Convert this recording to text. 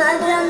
satu.